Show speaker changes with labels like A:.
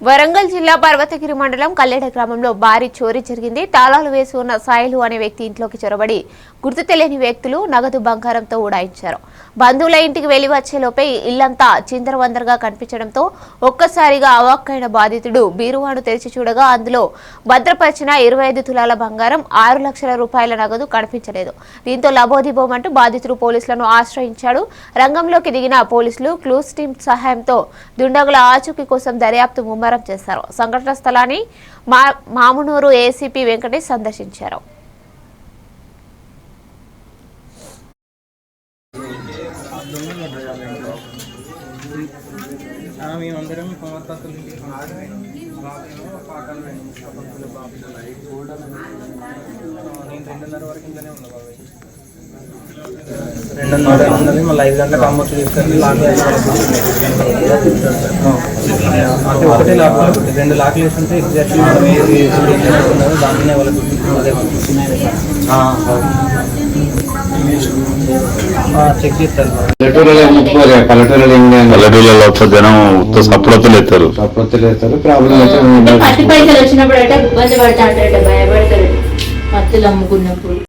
A: వరంగల్ జిల్లా పర్వతగిరి మండలం కల్లెడ గ్రామంలో భారీ చోరీ జరిగింది. తాళాలు వేసి ఉన్న సాయిలు అనే వ్యక్తి ఇంట్లోకి చొరబడి గుర్తు తెలియని వ్యక్తులు నగదు బంగారంతో ఉడాయించారు. బంధువుల ఇంటికి వెళ్ళి వచ్చేలోపే ఇల్లంతా చిందరవందరగా కనిపించడంతో ఒక్కసారిగా అవాక్కైన బాధితుడు బీరువాను తెరిచి చూడగా అందులో భద్రపరిచిన ఇరవై ఐదు తులాల బంగారం ఆరు లక్షల రూపాయల నగదు కనిపించలేదు. దీంతో లబోదిబోమంటూ బాధితుడు పోలీసులను ఆశ్రయించాడు. రంగంలోకి దిగిన పోలీసులు క్లూస్ టీం సహాయంతో దుండగుల ఆచూకీ కోసం దర్యాప్తు ముమ్మరం చేశారు. సంఘటన స్థలాన్ని మా మామునూరు ఏసీపీ వెంకటేష్ సందర్శించారు.
B: మేమందరం కుమార్తెలు నేను రెండున్నర వరకు ఇంట్లోనే ఉన్నా బాబాయ్ రెండున్నర ఉన్నది మళ్ళీ ఐదు గంటలకు అమ్మొచ్చు తీసుకొని లాక్ అంటే ఒకటే లాక్ రెండు లాక్లు వేసి ఉంటే ఎగ్జాక్ట్లీ మనం ఏది ఇప్పుడు ఏం దాంట్లోనే వాళ్ళకి అదే
C: పల్లెటూళ్ళలో ఒక్క జనం ఉత్త సప్పుడతలు ఎత్తారు
D: కాకపోతే లేదు ప్రాబ్లం అయితే
E: పైసలు వచ్చినప్పుడు అంటే ఇబ్బంది పడతాడట భయపడతాడు పత్తులు అమ్ముకున్నప్పుడు.